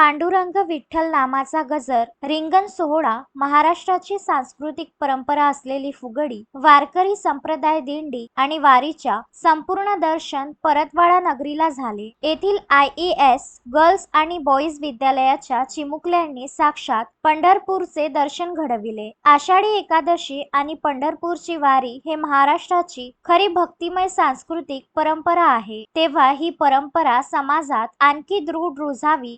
पांडुरंग विठ्ठल नामाचा गजर रिंगण सोहळा महाराष्ट्राची सांस्कृतिक परंपरा असलेली फुगडी वारकरी संप्रदाय दिंडी आणि वारीच्या संपूर्ण दर्शन परतवाडा नगरीला झाले. येथील आय ई एस गर्ल्स आणि बॉईज विद्यालयाच्या चिमुकल्यांनी साक्षात पंढरपूरचे दर्शन घडविले. आषाढी एकादशी आणि पंढरपूरची वारी हे महाराष्ट्राची खरी भक्तिमय सांस्कृतिक परंपरा आहे. तेव्हा ही परंपरा समाजात आणखी दृढ रुजावी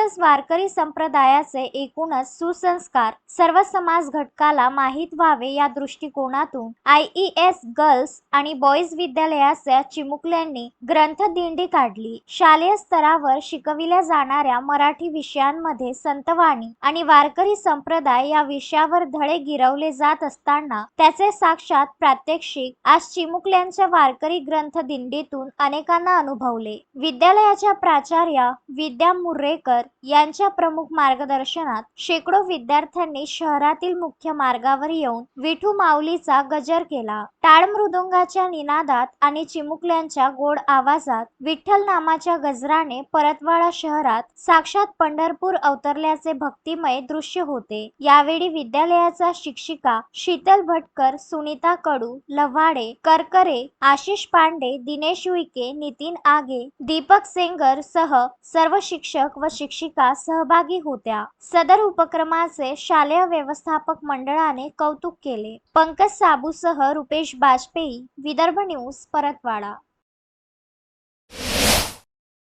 अर्थातच वारकरी संप्रदायाचे एकूणच सुसंस्कार सर्व समाज घटकाला माहीत व्हावे या दृष्टिकोनातून आय ई एस गर्ल्स आणि बॉईज विद्यालयाच्या चिमुकल्यांनी ग्रंथदिंडी काढली. शालेय स्तरावर शिकविल्या जाणाऱ्या मराठी विषयांमध्ये संतवाणी आणि वारकरी संप्रदाय या विषयावर धडे गिरवले जात असताना त्याचे साक्षात प्रात्यक्षिक आज चिमुकल्यांच्या वारकरी ग्रंथदिंडीतून अनेकांना अनुभवले. विद्यालयाच्या प्राचार्या विद्या मुर्रेकर यांच्या प्रमुख मार्गदर्शनात शेकडो विद्यार्थ्यांनी शहरातील मुख्य मार्गावर येऊन विठू माऊलीचा गजर केला. टाळ मृदुंगाच्या निनादात आणि चिमुकल्यांच्या गोड आवाजात विठ्ठल नामाच्या गजराने परतवाडा शहरात साक्षात पंढरपूर अवतरल्याचे भक्तिमय दृश्य होते. यावेळी विद्यालयाचा शिक्षिका शीतल भटकर सुनीता कडू लव्हाडे करकरे आशिष पांडे दिनेश उईके नितीन आगे दीपक सेंगर सह सर्व शिक्षक व शिक्षिका सहभागी होत्या. सदर उपक्रमाचे शालेय व्यवस्थापक मंडळाने कौतुक केले. पंकज साबूसह रुपेश बाजपेयी विदर्भ न्यूज परतवाडा.